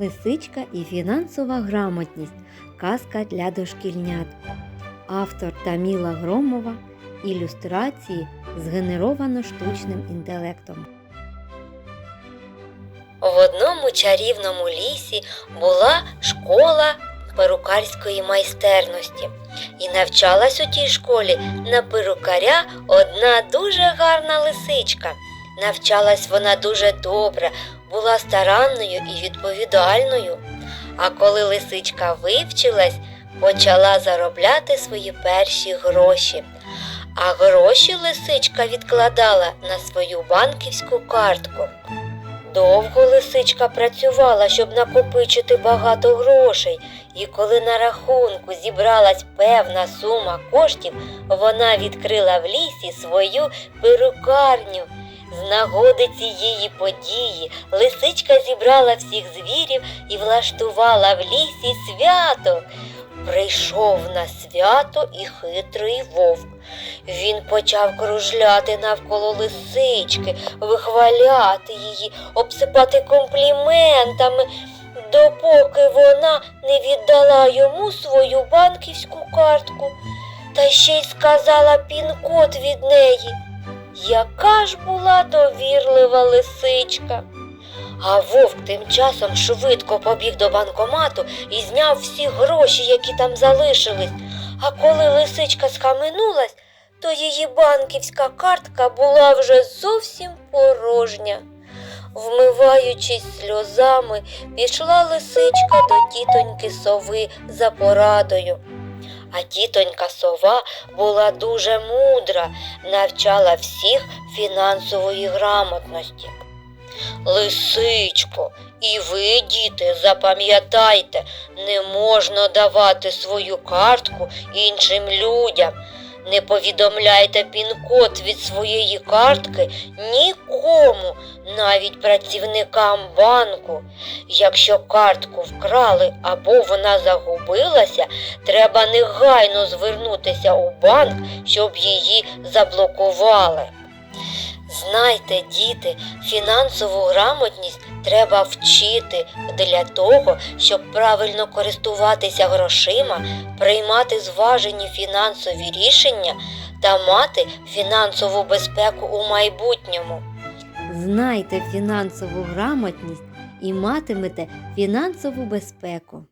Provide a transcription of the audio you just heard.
Лисичка і фінансова грамотність. Казка для дошкільнят. Автор Таміла Громова. Ілюстрації згенеровано штучним інтелектом. В одному чарівному лісі була школа перукарської майстерності. І навчалась у тій школі на перукаря одна дуже гарна лисичка. Навчалась вона дуже добре, була старанною і відповідальною. А коли лисичка вивчилась, почала заробляти свої перші гроші. А гроші лисичка відкладала на свою банківську картку. Довго лисичка працювала, щоб накопичити багато грошей, і коли на рахунку зібралась певна сума коштів, вона відкрила в лісі свою перукарню. З нагоди цієї події лисичка зібрала всіх звірів і влаштувала в лісі свято. Прийшов на свято і хитрий вовк. Він почав кружляти навколо лисички, вихваляти її, обсипати компліментами, допоки вона не віддала йому свою банківську картку та ще й сказала пін-код від неї. Яка ж була довірлива лисичка. А вовк тим часом швидко побіг до банкомату і зняв всі гроші, які там залишились. А коли лисичка схаменулась, то її банківська картка була вже зовсім порожня. Вмиваючись сльозами, пішла лисичка до тітоньки сови за порадою. А тітонька сова була дуже мудра, навчала всіх фінансової грамотності. Лисичко, і ви, діти, запам'ятайте, не можна давати свою картку іншим людям. Не повідомляйте пін-код від своєї картки нікому, навіть працівникам банку. Якщо картку вкрали або вона загубилася, треба негайно звернутися у банк, щоб її заблокували. Знайте, діти, фінансову грамотність треба вчити для того, щоб правильно користуватися грошима, приймати зважені фінансові рішення та мати фінансову безпеку у майбутньому. Знайте фінансову грамотність і матимете фінансову безпеку.